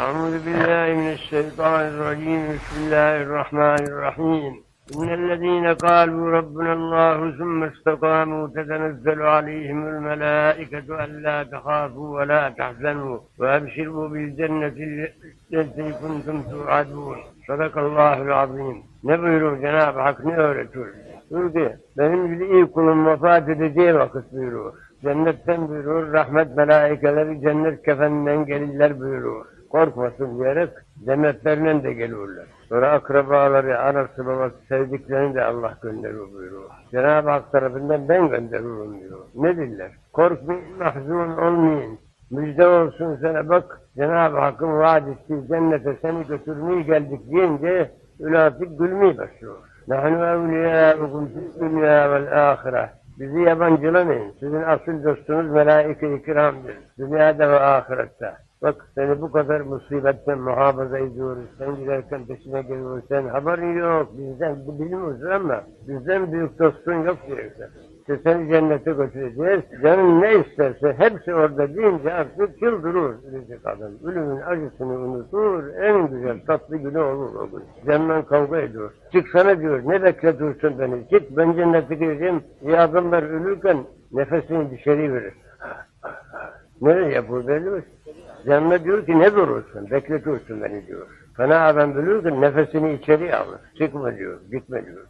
أعوذ بالله من الشيطان الرجيم بسم الله الرحمن الرحيم إن الذين قالوا ربنا الله ثم استقاموا تتنزل عليهم الملائكة ألا تخافوا ولا تحزنوا وأبشروا بالجنة التي كنتم توعدون صدق الله العظيم Hak ne öğretir? Buyur ki benim iyi kulum vefat edeceği vakit buyurur. Cennetten buyurur, rahmet melaikeleri cennet kefeninden gelirler. Korkmasın diyerek demetlerinden de gelirler. Sonra akrabaları, anası babası sevdiklerini de Allah gönderir buyuruyor. Cenab-ı Hak tarafından ben gönderirim diyor. Ne diller? Korkmayın, mahzun olmayın. Müjde olsun sana bak Cenab-ı Hakk'ın vaad ettiği cennete seni götürmeye geldik deyince ülatik gülmeye başlıyor. Nahnu evliyâukum fid dünya vel âhire. Bizi yabancılamayın. Sizin asıl dostunuz melaike-i kiramdır. Dünyada ve ahirette. Bak seni bu kadar musibetten muhafaza ediyoruz. Sen giderken peşine geliyoruz. Sen haberin yok. Bizden bilmiyoruz ama bizden büyük dostun yok diyorsun. İşte seni cennete götüreceğiz. Canın ne isterse hepsi orada deyince artık çıldırır ölecek adam. Ölümün acısını unutur. En güzel tatlı günü olur o gün. Canla kavga ediyor. Çıksana diyor. Ne bekletiyorsun beni? Git ben cennete gireceğim. Ya adamlar ölürken nefesini dışarı verir. Nereye yapıyor belli mi? Canına diyor ki ne durursun? Bekletiyorsun beni diyor. Fena adam ölürken nefesini içeri alır. Çıkma diyor. Gitme diyor.